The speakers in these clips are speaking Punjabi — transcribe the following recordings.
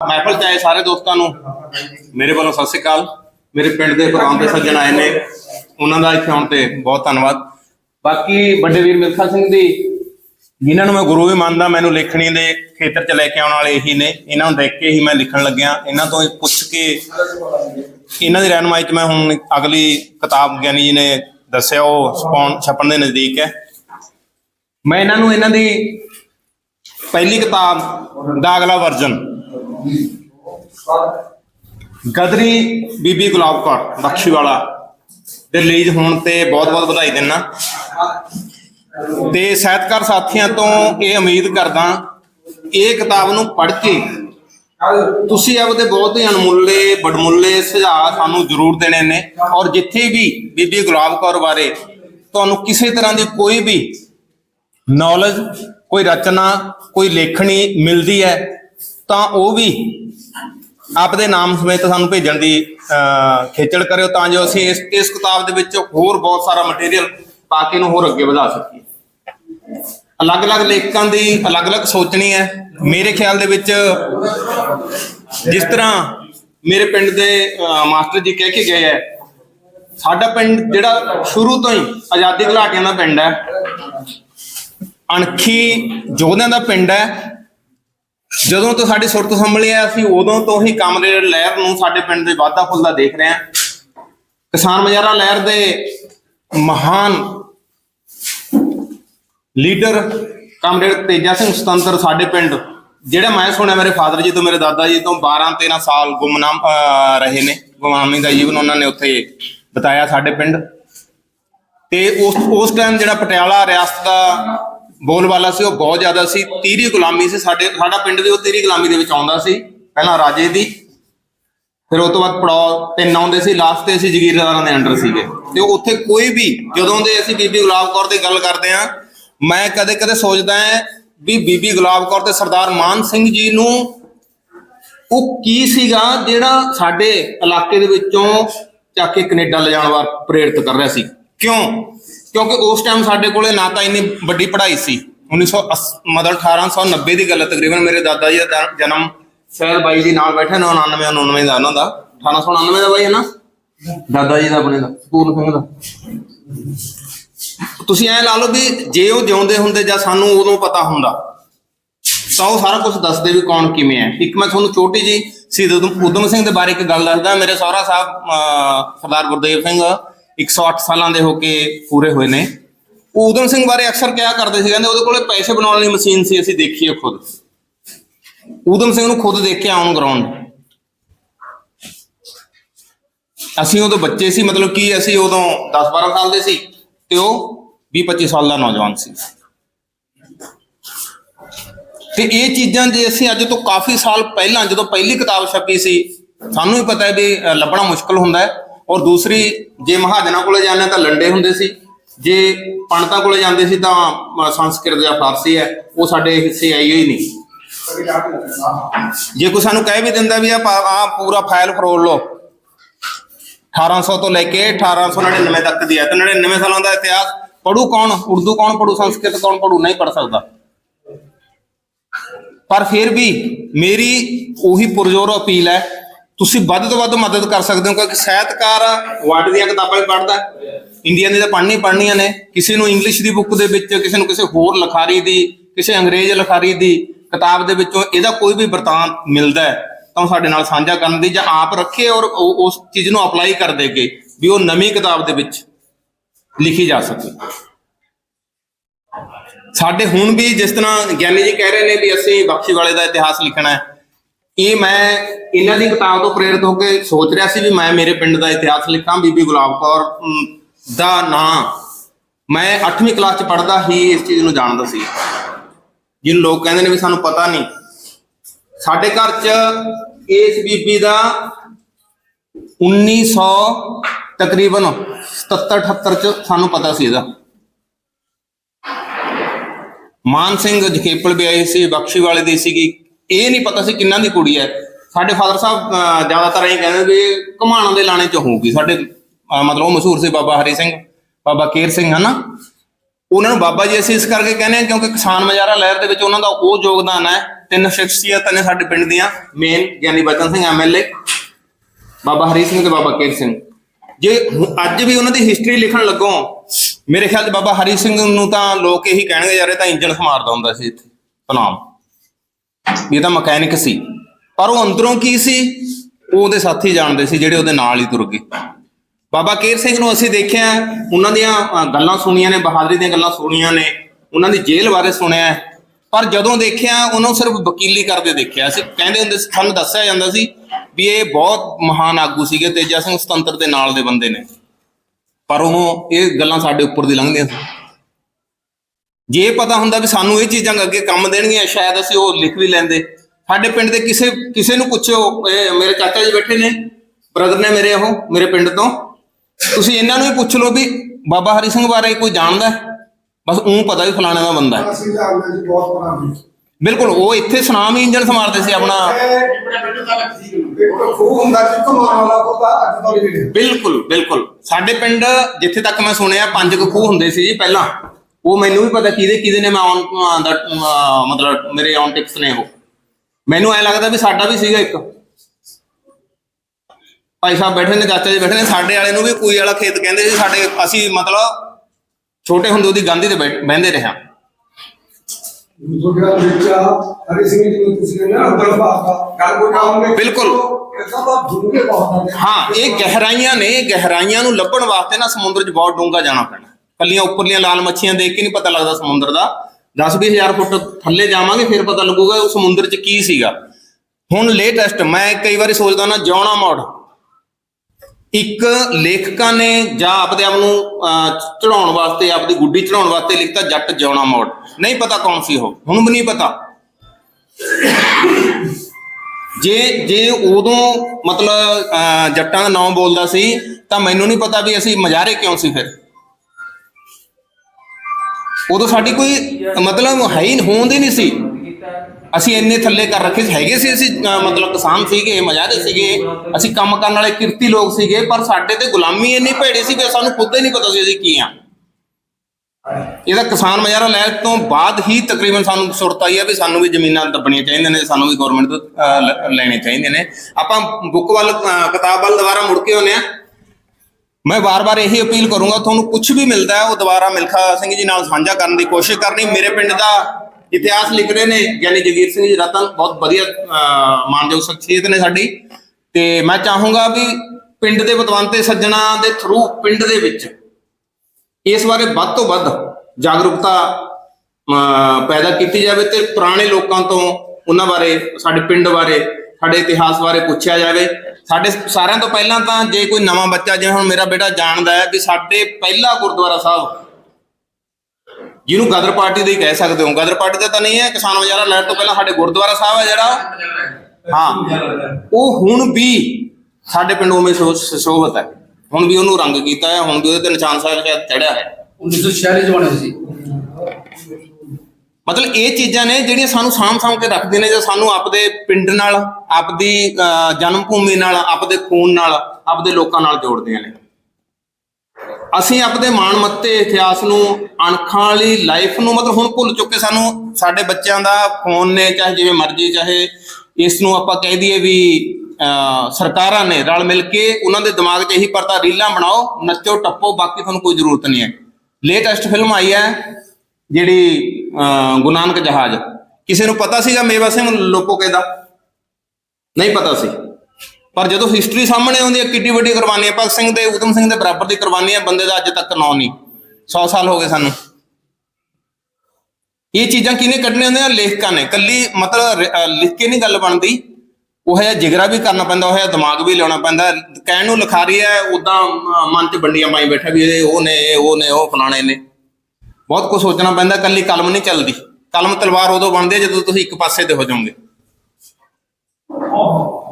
ਮਹਿਫਲ ਚ ਆਏ ਸਾਰੇ ਦੋਸਤਾਂ ਨੂੰ। ਮੇਰੇ ਵੱਲੋਂ ਸਤਿ ਸ਼੍ਰੀ ਅਕਾਲ। ਮੇਰੇ ਪਿੰਡ ਦੇ ਪ੍ਰਧਾਨ ਦੇ ਸੱਜਣ ਆਏ ਨੇ। ਉਹਨਾਂ ਦਾ ਇੱਥੇ ਆਉਣ ਤੇ ਬਹੁਤ ਧੰਨਵਾਦ। ਬਾਕੀ ਵੱਡੇ ਵੀਰ ਮਿਲਖਾ ਸਿੰਘ ਦੀ, ਜਿਨ੍ਹਾਂ ਨੂੰ ਮੈਂ ਗੁਰੂ ਵੀ ਮੰਨਦਾ, ਮੈਨੂੰ ਲਿਖਣੀ ਦੇ ਖੇਤਰ ਚ ਲੈ ਕੇ ਆਉਣ ਵਾਲੇ ਇਹੀ ਨੇ। ਇਹਨਾਂ ਨੂੰ ਦੇਖ ਕੇ ਹੀ ਮੈਂ ਲਿਖਣ ਲੱਗਿਆ। ਇਹਨਾਂ ਤੋਂ ਪੁੱਛ ਕੇ ਇਹਨਾਂ ਦੀ ਰਹਿਨਮਾਈ ਚ ਮੈਂ ਹੁਣ ਅਗਲੀ ਕਿਤਾਬ ਗਿਆਨੀ ਜੀ ਨੇ ਦੱਸਿਆ, ਉਹ ਛਪਾਉਣ, ਛਪਣ ਦੇ ਨਜ਼ਦੀਕ ਹੈ। ਮੈਂ ਇਹਨਾਂ ਨੂੰ ਇਹਨਾਂ ਦੀ ਪਹਿਲੀ ਕਿਤਾਬ ਦਾ ਅਗਲਾ ਵਰਜਨ ਗਦਰੀ ਬੀਬੀ ਗੁਲਾਬ ਕੌਰ ਬਖਸ਼ੀ ਵਾਲਾ ਦੇ ਰਿਲੀਜ਼ ਹੋਣ ਤੇ ਬਹੁਤ ਬਹੁਤ ਵਧਾਈ ਦਿੰਨਾ। ਤੇ ਸਾਹਿਤਕਾਰ ਸਾਥੀਆਂ ਤੋਂ ਇਹ ਉਮੀਦ ਕਰਦਾ, ਇਹ ਕਿਤਾਬ ਨੂੰ ਪੜ੍ਹ ਕੇ ਤੁਸੀਂ ਆਪਦੇ ਬਹੁਤ ਹੀ ਅਣਮੁੱਲੇ, ਬੜਮੁੱਲੇ ਸੁਝਾਅ ਸਾਨੂੰ ਜ਼ਰੂਰ ਦੇਣੇ ਨੇ। ਔਰ ਜਿੱਥੇ ਵੀ ਬੀਬੀ ਗੁਲਾਬ ਕੌਰ ਬਾਰੇ ਤੁਹਾਨੂੰ ਕਿਸੇ ਤਰ੍ਹਾਂ ਦੀ ਕੋਈ ਵੀ ਨੌਲੇਜ ਕੋਈ ਰਚਨਾ, ਕੋਈ ਲੇਖਣੀ ਮਿਲਦੀ ਹੈ ਤਾਂ ਉਹ ਵੀ ਆਪਦੇ ਨਾਮ ਸਮੇਤ ਸਾਨੂੰ ਭੇਜਣ ਦੀ ਅਹ, ਖੇਚਲ ਕਰਿਓ ਤਾਂ ਜੋ ਅਸੀਂ ਇਸ ਇਸ ਕਿਤਾਬ ਦੇ ਵਿੱਚ ਹੋਰ ਬਹੁਤ ਸਾਰਾ ਮਟੀਰੀਅਲ ਪਾ ਕੇ ਇਹਨੂੰ ਹੋਰ ਅੱਗੇ ਵਧਾ ਸਕੀਏ। ਅਲੱਗ-ਅਲੱਗ ਲੇਖਕਾਂ ਦੀ ਅਲੱਗ-ਅਲੱਗ ਸੋਚਣੀ ਹੈ। ਮੇਰੇ ਖਿਆਲ ਦੇ ਵਿੱਚ ਜਿਸ ਤਰ੍ਹਾਂ ਮੇਰੇ ਪਿੰਡ ਦੇ ਅਹ, ਮਾਸਟਰ ਜੀ ਕਹਿ ਕੇ ਗਏ ਹੈ ਸਾਡਾ ਪਿੰਡ ਜਿਹੜਾ ਸ਼ੁਰੂ ਤੋਂ ਹੀ ਆਜ਼ਾਦੀ ਘੁਲਾਟੀਆਂ ਦਾ ਪਿੰਡ ਹੈ। ਅਣਖੀ ਯੋਧਿਆਂ ਦਾ ਪਿੰਡ ਹੈ। ਜਦੋਂ ਤੋਂ ਸਾਡੀ ਸੁਰਤ ਸੰਭਲੀ ਹੈ, ਅਸੀਂ ਉਦੋਂ ਤੋਂ ਹੀ ਕਾਮਰੇਡ ਲਹਿਰ ਨੂੰ ਸਾਡੇ ਪਿੰਡ ਦੇ ਵਾਧਾ ਫੁੱਲਦਾ ਦੇਖ ਰਹੇ ਹਾਂ। ਕਿਸਾਨ ਮਜਾਰਾ ਲਹਿਰ ਦੇ ਮਹਾਨ ਲੀਡਰ ਕਾਮਰੇਡ ਤੇਜਾ ਸਿੰਘ ਸੁਤੰਤਰ ਸਾਡੇ ਪਿੰਡ, ਜਿਹੜਾ ਮੈਂ ਸੁਣਿਆ ਮੇਰੇ ਫਾਦਰ ਜੀ ਤੋਂ, ਮੇਰੇ ਦਾਦਾ ਜੀ ਤੋਂ 12 13 ਸਾਲ ਗੁੰਮਨਾਮ ਰਹੇ ਨੇ। ਗੁੰਮਨਾਮੀ ਦਾ ਜੀਵਨ ਉਹਨਾਂ ਨੇ ਉੱਥੇ ਬਤਾਇਆ ਸਾਡੇ ਪਿੰਡ। ਤੇ ਉਸ ਉਸ ਟਾਈਮ ਜਿਹੜਾ ਪਟਿਆਲਾ ਰਿਆਸਤ ਦਾ ਬੋਲਬਾਲਾ ਸੀ, ਉਹ ਬਹੁਤ ਜ਼ਿਆਦਾ ਸੀ। ਤੀਰੀ ਗੁਲਾਮੀ ਸੀ, ਸਾਡੇ, ਸਾਡਾ ਪਿੰਡ ਵੀ ਉਹ ਤੀਰੀ ਗੁਲਾਮੀ ਦੇ ਵਿੱਚ ਆਉਂਦਾ ਸੀ, ਪਹਿਲਾਂ ਰਾਜੇ ਦੀ। ਫਿਰ ਉਸ ਤੋਂ ਬਾਅਦ ਪੜਾਅ ਤਿੰਨ ਆਉਂਦੇ ਸੀ ਲਾਸਟ ਤੇ ਅਸੀਂ ਜ਼ਗੀਰਦਾਰਾਂ ਦੇ ਅੰਡਰ ਸੀਗੇ। ਤੇ ਉੱਥੇ ਕੋਈ ਵੀ, ਜਦੋਂ ਦੇ ਅਸੀਂ ਬੀਬੀ ਗੁਲਾਬ ਕੌਰ ਦੀ ਗੱਲ ਕਰਦੇ ਆ ਮੈਂ ਕਦੇ ਕਦੇ ਸੋਚਦਾ ਹਾਂ ਵੀ ਬੀਬੀ ਗੁਲਾਬ ਕੌਰ ਤੇ ਸਰਦਾਰ ਮਾਨ ਸਿੰਘ ਜੀ ਨੂੰ ਉਹ ਕੀ ਸੀਗਾ ਜਿਹੜਾ ਸਾਡੇ ਇਲਾਕੇ ਦੇ ਵਿੱਚੋਂ ਚੱਕ ਕੇ ਕੈਨੇਡਾ ਲਿਜਾਣ ਵਾਰ ਪ੍ਰੇਰਿਤ ਕਰ ਰਿਹਾ ਸੀ। ਕਿਉਂ? ਕਿਉਂਕਿ ਉਸ ਟਾਈਮ ਸਾਡੇ ਕੋਲੇ ਨਾ ਤਾਂ ਇੰਨੀ ਵੱਡੀ ਪੜ੍ਹਾਈ ਸੀ। 1900 ਮਤਲਬ 1890 ਦੀ ਗੱਲ ਹੈ ਤਕਰੀਬਨ ਮੇਰੇ ਦਾਦਾ ਜੀ ਦਾ ਜਨਮ ਸ਼ਾਇਦ ਬਾਈ ਜੀ ਨਾਲ ਬੈਠੇ ਨੇ 99 99 ਦਾ ਉਹਨਾਂ ਦਾ। 1899 ਦਾ ਬਾਈ ਹੈ ਨਾ? ਦਾਦਾ ਜੀ ਦਾ ਆਪਣੇ ਦਾ ਪੂਰਨ ਸਿੰਘ ਦਾ। ਤੁਸੀਂ ਐ ਲਾ ਲਓ ਵੀ ਜੇ ਉਹ ਜਿਉਂਦੇ ਹੁੰਦੇ ਜਾਂ ਸਾਨੂੰ ਉਦੋਂ ਪਤਾ ਹੁੰਦਾ ਤਾਂ ਉਹ ਸਾਰਾ ਕੁਝ ਦੱਸਦੇ ਵੀ ਕੌਣ ਕਿਵੇਂ ਹੈ। ਇੱਕ ਮੈਂ ਤੁਹਾਨੂੰ ਛੋਟੀ ਜੀ ਸ਼ਹੀਦ ਉਦਮ ਸਿੰਘ ਦੇ ਬਾਰੇ ਇੱਕ ਗੱਲ ਦੱਸਦਾ। ਮੇਰੇ ਸਹੁਰਾ ਸਾਹਿਬ ਅਹ, ਸਰਦਾਰ ਗੁਰਦੇਵ ਸਿੰਘ 108 ਸਾਲਾਂ ਦੇ ਹੋ ਕੇ ਪੂਰੇ ਹੋਏ ਨੇ। ਉਹ ਉਦਮ ਸਿੰਘ ਬਾਰੇ ਅਕਸਰ ਕਿਹਾ ਕਰਦੇ ਸੀ, ਕਹਿੰਦੇ ਉਹਦੇ ਕੋਲੇ ਪੈਸੇ ਬਣਾਉਣ ਵਾਲੀ ਮਸ਼ੀਨ ਸੀ, ਅਸੀਂ ਦੇਖੀਏ ਖੁਦ। ਉਦਮ ਸਿੰਘ ਨੂੰ ਖੁਦ ਦੇਖਿਆ ਔਨ ਗਰਾਊਂਡ ਅਸੀਂ ਉਦੋਂ ਬੱਚੇ ਸੀ, ਮਤਲਬ ਕਿ ਅਸੀਂ ਉਦੋਂ 10 12 ਸਾਲ ਦੇ ਸੀ ਤੇ ਉਹ 20 25 ਸਾਲ ਦਾ ਨੌਜਵਾਨ ਸੀ। ਤੇ ਇਹ ਚੀਜ਼ਾਂ ਜੇ ਅਸੀਂ ਅੱਜ ਤੋਂ ਕਾਫੀ ਸਾਲ ਪਹਿਲਾਂ ਜਦੋਂ ਪਹਿਲੀ ਕਿਤਾਬ ਛਪੀ ਸੀ, ਸਾਨੂੰ ਵੀ ਪਤਾ ਹੈ ਵੀ ਲੱਭਣਾ ਮੁਸ਼ਕਲ ਹੁੰਦਾ ਹੈ। ਔਰ ਦੂਸਰੀ, ਜੇ ਮਹਾਜਨਾਂ ਕੋਲੇ ਜਾਂਦੇ ਤਾਂ ਲੰਡੇ ਹੁੰਦੇ ਸੀ। ਜੇ ਪੰਡਤਾਂ ਕੋਲੇ ਜਾਂਦੇ ਸੀ ਤਾਂ ਸੰਸਕ੍ਰਿਤ ਜਾਂ ਫਾਰਸੀ ਹੈ। ਉਹ ਸਾਡੇ ਹਿੱਸੇ ਆਈ ਹੋਈ ਨਹੀਂ। ਜੇ ਕੋਈ ਸਾਨੂੰ ਕਹਿ ਵੀ ਦਿੰਦਾ ਵੀ ਆ ਆ ਪੂਰਾ ਫਾਈਲ ਫਰੋਲ ਲਓ। 1800 ਤੋਂ ਲੈ ਕੇ 1899 ਤੱਕ ਦੀ ਹੈ। ਤੇ 99 ਸਾਲਾਂ ਦਾ ਇਤਿਹਾਸ ਪੜੂ ਕੌਣ? ਉਰਦੂ ਕੌਣ ਪੜੂ ਸੰਸਕ੍ਰਿਤ ਕੌਣ ਪੜੂ ਨਹੀਂ ਪੜ ਸਕਦਾ। ਪਰ ਫਿਰ ਵੀ ਮੇਰੀ ਉਹੀ ਪੁਰਜ਼ੋਰ ਅਪੀਲ ਹੈ ਤੁਸੀਂ ਵੱਧ ਤੋਂ ਵੱਧ ਮਦਦ ਕਰ ਸਕਦੇ ਹੋ, ਕਿਉਂਕਿ ਸਾਹਿਤਕਾਰ ਵਰਡ ਦੀਆਂ ਕਿਤਾਬਾਂ ਵੀ ਪੜ੍ਹਦਾ ਹੈ। ਇੰਡੀਅਨ ਦੀ ਤਾਂ ਪੜ੍ਹਨੀ ਪੜ੍ਹਨੀਆਂ ਨੇ ਕਿਸੇ ਨੂੰ ਇੰਗਲਿਸ਼ ਦੀ ਬੁੱਕ ਦੇ ਵਿੱਚ, ਕਿਸੇ ਨੂੰ ਕਿਸੇ ਹੋਰ ਲਿਖਾਰੀ ਦੀ, ਕਿਸੇ ਅੰਗਰੇਜ਼ ਲਿਖਾਰੀ ਦੀ ਕਿਤਾਬ ਦੇ ਵਿੱਚੋਂ ਇਹਦਾ ਕੋਈ ਵੀ ਵਰਤਾਂਤ ਮਿਲਦਾ ਤਾਂ ਉਹ ਸਾਡੇ ਨਾਲ ਸਾਂਝਾ ਕਰਨ ਦੀ ਜਾਂ ਆਪ ਰੱਖੇ ਔਰ ਉਹ- ਉਸ ਚੀਜ਼ ਨੂੰ ਅਪਲਾਈ ਕਰ ਦੇਗੇ ਵੀ ਉਹ ਨਵੀਂ ਕਿਤਾਬ ਦੇ ਵਿੱਚ ਲਿਖੀ ਜਾ ਸਕੇ ਸਾਡੇ ਹੁਣ ਵੀ ਜਿਸ ਤਰ੍ਹਾਂ ਗਿਆਨੀ ਜੀ ਕਹਿ ਰਹੇ ਨੇ ਵੀ ਅਸੀਂ ਬਖਸ਼ੀ ਵਾਲੇ ਦਾ ਇਤਿਹਾਸ ਲਿਖਣਾ ਹੈ ਇਹ ਮੈਂ ਇਹਨਾਂ ਦੀ ਕਿਤਾਬ ਤੋਂ ਪ੍ਰੇਰਿਤ ਹੋ ਕੇ ਸੋਚ ਰਿਹਾ ਸੀ ਵੀ ਮੈਂ ਮੇਰੇ ਪਿੰਡ ਦਾ ਇਤਿਹਾਸ ਲਿਖਾਂ, ਬੀਬੀ ਗੁਲਾਬ ਕੌਰ ਦਾ ਨਾਂ। ਮੈਂ 8ਵੀਂ ਕਲਾਸ ਚ ਪੜ੍ਹਦਾ ਹੀ ਇਸ ਚੀਜ਼ ਨੂੰ ਜਾਣਦਾ ਸੀ। ਜਿਹਨੂੰ ਲੋਕ ਕਹਿੰਦੇ ਨੇ ਵੀ ਸਾਨੂੰ ਪਤਾ ਨਹੀਂ। ਸਾਡੇ ਘਰ ਚ ਇਸ ਬੀਬੀ ਦਾ 1900 ਤਕਰੀਬਨ 77 78 ਚ ਸਾਨੂੰ ਪਤਾ ਸੀ ਇਹਦਾ। ਮਾਨ ਸਿੰਘ ਜਖੇਪਲ ਵੀ ਆਏ ਸੀ, ਬਖਸ਼ੀ ਵਾਲੇ ਦੀ ਸੀਗੀ। ਇਹ ਨਹੀਂ ਪਤਾ ਸੀ ਕਿੰਨਾਂ ਦੀ ਕੁੜੀ ਹੈ। ਸਾਡੇ ਫਾਦਰ ਸਾਹਿਬ ਜ਼ਿਆਦਾਤਰ ਇਹ ਕਹਿੰਦੇ ਵੀ ਘਮਾਣਾ ਦੇ ਲਾਣੇ ਚ ਹੋਊਗੀ। ਸਾਡੇ ਮਤਲਬ ਉਹ ਮਸ਼ਹੂਰ ਸੀ ਬਾਬਾ ਹਰੀ ਸਿੰਘ, ਬਾਬਾ ਕੇਰ ਸਿੰਘ, ਹਨਾ? ਉਹਨਾਂ ਨੂੰ ਬਾਬਾ ਜੀ ਅਸੀਂ ਇਸ ਕਰਕੇ ਕਹਿੰਦੇ ਹਾਂ ਕਿਉਂਕਿ ਕਿਸਾਨ ਮਜਾਰਾ ਲਹਿਰ ਦੇ ਵਿੱਚ ਉਹਨਾਂ ਦਾ ਉਹ ਯੋਗਦਾਨ ਹੈ। ਤਿੰਨ ਸ਼ਖਸੀਅਤਾਂ ਨੇ ਸਾਡੇ ਪਿੰਡ ਦੀਆਂ ਮੇਨ ਗਿਆਨੀ ਬਚਨ ਸਿੰਘ ਐਮਐਲਏ ਬਾਬਾ ਹਰੀ ਸਿੰਘ ਤੇ ਬਾਬਾ ਕੇਰ ਸਿੰਘ। ਜੇ ਅੱਜ ਵੀ ਉਹਨਾਂ ਦੀ ਹਿਸਟਰੀ ਲਿਖਣ ਲੱਗੋ, ਮੇਰੇ ਖਿਆਲ 'ਚ ਬਾਬਾ ਹਰੀ ਸਿੰਘ ਨੂੰ ਤਾਂ ਲੋਕ ਇਹੀ ਕਹਿਣਗੇ, ਯਾਰ ਇਹ ਤਾਂ ਇੰਜਣ ਸਮਾਰਦਾ ਹੁੰਦਾ ਸੀ ਇੱਥੇ ਸਲਾਮ ਇਹ ਤਾਂ ਮਕੈਨਿਕ ਸੀ। ਪਰ ਉਹ ਅੰਦਰੋਂ ਕੀ ਸੀ? ਉਹ ਉਹਦੇ ਸਾਥੀ ਜਾਣਦੇ ਸੀ ਜਿਹੜੇ ਉਹਦੇ ਨਾਲ ਹੀ ਤੁਰ ਗਏ। ਬਾਬਾ ਕੇਰ ਸਿੰਘ ਨੂੰ ਅਸੀਂ ਦੇਖਿਆ, ਉਹਨਾਂ ਦੀਆਂ ਗੱਲਾਂ ਸੁਣੀਆਂ ਨੇ, ਬਹਾਦਰੀ ਦੀਆਂ ਗੱਲਾਂ ਸੁਣੀਆਂ ਨੇ, ਉਹਨਾਂ ਦੀ ਜੇਲ੍ਹ ਬਾਰੇ ਸੁਣਿਆ ਪਰ ਜਦੋਂ ਦੇਖਿਆ, ਉਹਨੂੰ ਸਿਰਫ ਵਕੀਲੀ ਕਰਦੇ ਦੇਖਿਆ ਸੀ। ਕਹਿੰਦੇ ਹੁੰਦੇ ਸੀ, ਸਾਨੂੰ ਦੱਸਿਆ ਜਾਂਦਾ ਸੀ ਵੀ ਇਹ ਬਹੁਤ ਮਹਾਨ ਆਗੂ ਸੀਗੇ, ਤੇਜਾ ਸਿੰਘ ਸੁਤੰਤਰ ਦੇ ਨਾਲ ਦੇ ਬੰਦੇ ਨੇ। ਪਰ ਉਹ ਇਹ ਗੱਲਾਂ ਸਾਡੇ ਉੱਪਰ ਦੀ ਲੰਘਦੀਆਂ ਸੀ। ਜੇ ਪਤਾ ਹੁੰਦਾ ਵੀ ਸਾਨੂੰ ਇਹ ਚੀਜ਼ਾਂ ਅੱਗੇ ਕੰਮ ਦੇਣਗੀਆਂ ਸ਼ਾਇਦ ਅਸੀਂ ਉਹ ਲਿਖ ਵੀ ਲੈਂਦੇ। ਸਾਡੇ ਪਿੰਡ ਦੇ ਕਿਸੇ ਕਿਸੇ ਨੂੰ ਪੁੱਛੋ ਇਹ ਮੇਰੇ ਚਾਚਾ ਜੀ ਬੈਠੇ ਨੇ ਬ੍ਰਦਰ ਨੇ ਮੇਰੇ ਉਹ ਮੇਰੇ ਪਿੰਡ ਤੋਂ। ਤੁਸੀਂ ਇਹਨਾਂ ਨੂੰ ਹੀ ਪੁੱਛ ਲਓ ਵੀ ਬਾਬਾ ਹਰੀ ਸਿੰਘ ਬਾਰੇ ਕੋਈ ਜਾਣਦਾ? ਬਸ ਉਹ ਪਤਾ ਵੀ ਫਲਾਣੇ ਦਾ ਬੰਦਾ ਹੈ। ਬਿਲਕੁਲ ਉਹ ਇੱਥੇ ਸੁਨਾਮ ਹੀ ਇੰਜਨ ਸਮਾਰਦੇ ਸੀ ਆਪਣਾ। ਬਿਲਕੁਲ ਬਿਲਕੁਲ। ਸਾਡੇ ਪਿੰਡ ਜਿੱਥੇ ਤੱਕ ਮੈਂ ਸੁਣਿਆ ਪੰਜ ਕੁ ਖੂਹ ਹੁੰਦੇ ਸੀ ਜੀ ਪਹਿਲਾਂ। ਉਹ ਮੈਨੂੰ ਵੀ ਪਤਾ ਕਿਹਦੇ ਕਿਹਦੇ ਨੇ ਮੈਂ ਔਨ ਦਾ ਮਤਲਬ ਮੇਰੇ ਔਨ ਟਿਕਸ ਨੇ ਉਹ। ਮੈਨੂੰ ਐ ਲੱਗਦਾ ਵੀ ਸਾਡਾ ਵੀ ਸੀਗਾ ਇੱਕ। ਭਾਈ ਸਾਹਿਬ ਬੈਠੇ ਨੇ ਚਾਚਾ ਜੀ ਬੈਠੇ ਨੇ ਸਾਡੇ ਵਾਲੇ ਨੂੰ ਵੀ ਕੋਈ ਵਾਲਾ ਖੇਤ ਕਹਿੰਦੇ ਸੀ ਸਾਡੇ ਅਸੀਂ ਮਤਲਬ ਛੋਟੇ ਹੁੰਦੇ ਉਹਦੀ ਗਾਂਧੀ ਤੇ ਬਹਿੰਦੇ ਰਹੇ ਹਾਂ। ਬਿਲਕੁਲ। ਹਾਂ। ਇਹ ਗਹਿਰਾਈਆਂ ਨੇ ਗਹਿਰਾਈਆਂ ਨੂੰ ਲੱਭਣ ਵਾਸਤੇ ਨਾ ਸਮੁੰਦਰ 'ਚ ਬਹੁਤ ਡੂੰਘਾ ਜਾਣਾ ਪੈਣਾ। ਕੱਲੀਆਂ ਉੱਪਰਲੀਆਂ ਲਾਲ ਮੱਛੀਆਂ ਦੇਖ ਕੇ ਨਹੀਂ ਪਤਾ ਲੱਗਦਾ ਸਮੁੰਦਰ ਦਾ। 10 ਹਜ਼ਾਰ ਫੁੱਟ ਥੱਲੇ ਜਾਵਾਂਗੇ ਫਿਰ ਪਤਾ ਲੱਗੂਗਾ ਉਹ ਸਮੁੰਦਰ 'ਚ ਕੀ ਸੀਗਾ। ਹੁਣ ਲੇਟੈਸਟ ਮੈਂ ਕਈ ਵਾਰੀ ਸੋਚਦਾ ਨਾ ਜੌਣਾ ਮੋੜ। ਇੱਕ ਲੇਖਕਾਂ ਨੇ ਜਾਂ ਆਪਦੇ ਆਪ ਨੂੰ ਅਹ, ਚੜਾਉਣ ਵਾਸਤੇ ਆਪਦੀ ਗੁੱਡੀ ਚੜਾਉਣ ਵਾਸਤੇ ਲਿਖਤਾ ਜੱਟ ਜਿਉਣਾ ਮੋੜ। ਨਹੀਂ ਪਤਾ ਕੌਣ ਸੀ ਉਹ ਹੁਣ ਵੀ ਨਹੀਂ ਪਤਾ। ਜੇ ਜੇ ਉਦੋਂ ਮਤਲਬ ਅਹ, ਜੱਟਾਂ ਦਾ ਨਾਮ ਬੋਲਦਾ ਸੀ ਤਾਂ ਮੈਨੂੰ ਨਹੀਂ ਪਤਾ ਵੀ ਅਸੀਂ ਮਜ਼ਾਰੇ ਕਿਉਂ ਸੀ ਫਿਰ। ਉਦੋਂ ਸਾਡੀ ਕੋਈ ਮਤਲਬ ਹੈ ਹੀ ਹੋਂਦ ਨਹੀਂ ਸੀ। ਅਸੀਂ ਇੰਨੇ ਥੱਲੇ ਕਰ ਰੱਖੇ ਹੈਗੇ ਸੀ ਅਸੀਂ ਅਹ, ਮਤਲਬ ਕਿਸਾਨ ਸੀਗੇ ਮਜ਼ਾਰੇ ਸੀਗੇ। ਅਸੀਂ ਕੰਮ ਕਰਨ ਵਾਲੇ ਕਿਰਤੀ ਲੋਕ ਸੀਗੇ ਪਰ ਸਾਡੇ ਤੇ ਗੁਲਾਮੀ ਇੰਨੀ ਭੇੜੀ ਸੀ ਕਿ ਸਾਨੂੰ ਖੁਦ ਹੀ ਨਹੀਂ ਪਤਾ ਸੀ ਅਸੀਂ ਕੀ ਆ। ਇਹਦਾ ਕਿਸਾਨ ਮਜ਼ਾਰਾ ਲੈਣ ਤੋਂ ਬਾਅਦ ਹੀ ਤਕਰੀਬਨ ਸਾਨੂੰ ਸੁਰਤ ਆਈ ਆ ਵੀ ਸਾਨੂੰ ਵੀ ਜ਼ਮੀਨਾਂ ਦੱਬਣੀਆਂ ਚਾਹੀਦੀਆਂ ਨੇ ਸਾਨੂੰ ਵੀ ਗਵਰਨਮੈਂਟ ਤੋਂ ਲੈਣੇ ਚਾਹੀਦੇ ਨੇ। ਆਪਾਂ ਬੁੱਕ ਵੱਲ ਅਹ, ਕਿਤਾਬ ਵੱਲ ਦੁਬਾਰਾ ਮੁੜ ਕੇ ਆਉਂਦੇ ਆ ਮੈਂ ਵਾਰ-ਵਾਰ ਇਹੀ ਅਪੀਲ ਕਰੂੰਗਾ ਤੁਹਾਨੂੰ ਕੁਝ ਵੀ ਮਿਲਦਾ ਹੈ ਉਹ ਦੁਬਾਰਾ ਮਿਲਖਾ ਸਿੰਘ ਜੀ ਨਾਲ ਸਾਂਝਾ ਕਰਨ ਦੀ ਕੋਸ਼ਿਸ਼ ਕਰਨੀ। ਮੇਰੇ ਪਿੰਡ ਦਾ ਇਤਿਹਾਸ ਲਿਖ ਰਹੇ ਨੇ ਗਿਆਨੀ ਜਗੀਰ ਸਿੰਘ ਜੀ ਰਤਨ ਬਹੁਤ ਵਧੀਆ ਮਾਨਯੋਗ ਸ਼ਖਸੀਅਤ ਨੇ ਸਾਡੀ। ਤੇ ਮੈਂ ਚਾਹੂੰਗਾ ਵੀ ਪਿੰਡ ਦੇ ਵਿਦਵਾਨ ਸੱਜਣਾ ਦੇ ਥਰੂ ਪਿੰਡ ਦੇ ਵਿੱਚ ਇਸ ਬਾਰੇ ਵੱਧ ਤੋਂ ਵੱਧ ਜਾਗਰੂਕਤਾ ਅਮ, ਪੈਦਾ ਕੀਤੀ ਜਾਵੇ ਤੇ ਪੁਰਾਣੇ ਲੋਕਾਂ ਤੋਂ ਉਹਨਾਂ ਬਾਰੇ ਸਾਡੇ ਪਿੰਡ ਬਾਰੇ ਸਾਡੇ ਇਤਿਹਾਸ ਬਾਰੇ ਪੁੱਛਿਆ ਜਾਵੇ। ਸਾਡੇ ਸਾਰਿਆਂ ਤੋਂ ਪਹਿਲਾਂ ਤਾਂ ਜੇ ਕੋਈ ਨਵਾਂ ਬੱਚਾ, ਜਿਵੇਂ ਹੁਣ ਮੇਰਾ ਬੇਟਾ ਜਾਣਦਾ ਹੈ ਕਿ ਸਾਡੇ ਪਹਿਲਾ ਗੁਰਦੁਆਰਾ ਸਾਹਿਬ, ਜਿਹਨੂੰ ਗਦਰ ਪਾਰਟੀ ਦੇ ਹੀ ਕਹਿ ਸਕਦੇ ਹੋ। ਗਦਰ ਪਾਰਟੀ ਦਾ ਤਾਂ ਨਹੀਂ ਹੈ, ਕਿਸਾਨ ਵਜਾਰਾ ਲੈਣ ਤੋਂ ਪਹਿਲਾਂ ਸਾਡੇ ਗੁਰਦੁਆਰਾ ਸਾਹਿਬ ਹੈ ਜਿਹੜਾ। ਹਾਂ, ਉਹ ਹੁਣ ਵੀ ਸਾਡੇ ਪਿੰਡ ਉਵੇਂ ਸੋ- ਹੈ। ਹੁਣ ਵੀ ਉਹਨੂੰ ਰੰਗ ਕੀਤਾ ਹੈ, ਹੁਣ ਵੀ ਉਹਦੇ ਤੇ ਨਿਸ਼ਾਨ ਸਾਹਿਬ ਚੜਿਆ ਹੈ। 1946 ਚ ਬਣੇ ਸੀ। ਮਤਲਬ ਇਹ ਚੀਜ਼ਾਂ ਨੇ ਜਿਹੜੀਆਂ ਸਾਨੂੰ ਸਾਂਭ ਸਾਂਭ ਕੇ ਰੱਖਦੇ ਨੇ ਜਾਂ ਸਾਨੂੰ ਆਪਦੇ ਪਿੰਡ ਨਾਲ ਆਪਦੀ ਅਹ, ਜਨਮ ਭੂਮੀ ਨਾਲ ਆਪਦੇ ਖੂਨ ਨਾਲ ਆਪਦੇ ਲੋਕਾਂ ਨਾਲ ਜੋੜਦੀਆਂ ਨੇ। ਅਸੀਂ ਆਪਦੇ ਮਾਣ ਮੱਤੇ ਇਤਿਹਾਸ ਨੂੰ ਅਣਖਾਂ ਵਾਲੀ ਲਾਈਫ ਨੂੰ ਮਤਲਬ ਹੁਣ ਭੁੱਲ ਚੁੱਕੇ ਸਾਨੂੰ ਸਾਡੇ ਬੱਚਿਆਂ ਦਾ ਫੋਨ ਨੇ ਚਾਹੇ ਜਿਵੇਂ ਮਰਜ਼ੀ ਚਾਹੇ ਇਸ ਨੂੰ ਆਪਾਂ ਕਹਿ ਦਈਏ ਵੀ ਅਹ, ਸਰਕਾਰਾਂ ਨੇ ਰਲ ਮਿਲ ਕੇ ਉਹਨਾਂ ਦੇ ਦਿਮਾਗ 'ਚ ਇਹੀ ਪਰਤਾ ਰੀਲਾਂ ਬਣਾਓ ਨੱਚੋ ਟੱਪੋ ਬਾਕੀ ਤੁਹਾਨੂੰ ਕੋਈ ਜ਼ਰੂਰਤ ਨਹੀਂ ਹੈ। ਲੇਟੈਸਟ ਫਿਲਮ ਆਈ ਹੈ ਜਿਹੜੀ ਅਹ, ਗੁਰੂ ਨਾਨਕ ਜਹਾਜ਼ ਕਿਸੇ ਨੂੰ ਪਤਾ ਸੀਗਾ ਮੇਵਾ ਸਿੰਘ ਲੋਕੋ ਕਹਿੰਦਾ ਨਹੀਂ ਪਤਾ ਸੀ। ਪਰ ਜਦੋਂ ਹਿਸਟਰੀ ਸਾਹਮਣੇ ਆਉਂਦੀ ਹੈ ਕਿੱਡੀ ਵੱਡੀ ਕੁਰਬਾਨੀ ਹੈ ਭਗਤ ਸਿੰਘ ਦੇ ਉਦਮ ਸਿੰਘ ਦੇ ਬਰਾਬਰ ਦੀ ਕੁਰਬਾਨੀ ਹੈ ਬੰਦੇ ਦਾ ਅੱਜ ਤੱਕ ਨਾਂ ਨਹੀਂ। 100 ਸਾਲ ਹੋ ਗਏ ਸਾਨੂੰ। ਇਹ ਚੀਜ਼ਾਂ ਕਿਹਨੇ ਕੱਢਣੀਆਂ ਹੁੰਦੀਆਂ? ਲੇਖਕਾਂ ਨੇ। ਕੱਲੀ ਮਤਲਬ ਲਿਖ ਕੇ ਨਹੀਂ ਗੱਲ ਬਣਦੀ। ਉਹ ਜਿਹਾ ਜਿਗਰਾ ਵੀ ਕਰਨਾ ਪੈਂਦਾ ਉਹ ਜਿਹਾ ਦਿਮਾਗ ਵੀ ਲਾਉਣਾ ਪੈਂਦਾ। ਕਹਿਣ ਨੂੰ ਲਿਖਾਰੀ ਹੈ ਉਦਾਂ ਮਨ 'ਚ ਵੰਡੀਆਂ ਪਾਈ ਬੈਠਾ ਵੀ ਇਹ ਉਹ ਨੇ ਇਹ ਉਹ ਨੇ ਉਹ ਫਲਾਣੇ ਨੇ। ਬਹੁਤ ਕੁਝ ਸੋਚਣਾ ਪੈਂਦਾ ਕੱਲੀ ਕਲਮ ਨਹੀਂ ਚੱਲਦੀ। ਕਲਮ ਤਲਵਾਰ ਉਦੋਂ ਬਣਦੀ ਹੈ ਜਦੋਂ ਤੁਸੀਂ ਇੱਕ ਪਾਸੇ ਤੇ ਹੋ ਜਾਓਗੇ।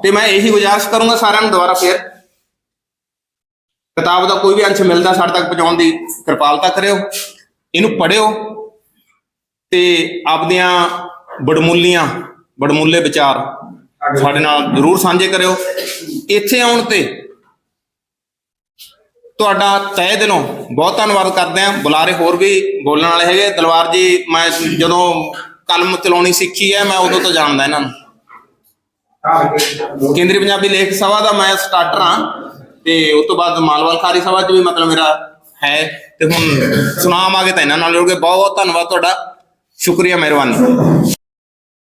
ਤੇ ਮੈਂ ਇਹੀ ਗੁਜ਼ਾਰਿਸ਼ ਕਰੂੰਗਾ ਸਾਰਿਆਂ ਨੂੰ ਦੁਬਾਰਾ ਫੇਰ। ਕਿਤਾਬ ਦਾ ਕੋਈ ਵੀ ਅੰਸ਼ ਮਿਲਦਾ ਸਾਡੇ ਤੱਕ ਪਹੁੰਚਾਉਣ ਦੀ ਕਿਰਪਾਲਤਾ ਕਰਿਓ। ਇਹਨੂੰ ਪੜਿਓ ਤੇ ਆਪਦੀਆਂ ਬੜਮੁੱਲੀਆਂ ਬੜਮੁੱਲੇ ਵਿਚਾਰ ਸਾਡੇ ਨਾਲ ਜ਼ਰੂਰ ਸਾਂਝੇ ਕਰਿਓ। ਇੱਥੇ ਆਉਣ ਤੇ ਤੁਹਾਡਾ ਤਹਿ ਦਿਲੋਂ ਬਹੁਤ ਧੰਨਵਾਦ ਕਰਦੇ ਆਂ ਬੁਲਾਰੇ ਹੋਰ ਵੀ ਬੋਲਣ ਵਾਲੇ ਹੈਗੇ। ਦਲਵਾਰ ਜੀ, ਮੈਂ ਜਦੋਂ ਕਲਮ ਚਲਾਉਣੀ ਸਿੱਖੀ ਹੈ, ਮੈਂ ਉਦੋਂ ਤੋਂ ਜਾਣਦਾ ਇਹਨਾਂ ਨੂੰ। ਕੇਂਦਰੀ ਪੰਜਾਬੀ ਲੇਖ ਸਭਾ ਦਾ ਮੈਂ ਸਟਾਰਟਰ ਹਾਂ ਤੇ ਉਸ ਤੋਂ ਬਾਅਦ ਮਾਲਵਾਲ ਖਾਰੀ ਸਭਾ 'ਚ ਵੀ ਮਤਲਬ ਮੇਰਾ ਹੈ। ਤੇ ਹੁਣ ਸੁਨਾਮ ਆ ਤਾਂ ਇਹਨਾਂ ਨਾਲ ਜੁੜ ਕੇ। ਬਹੁਤ ਬਹੁਤ ਧੰਨਵਾਦ ਤੁਹਾਡਾ। ਸ਼ੁਕਰੀਆ, ਮਿਹਰਬਾਨੀ।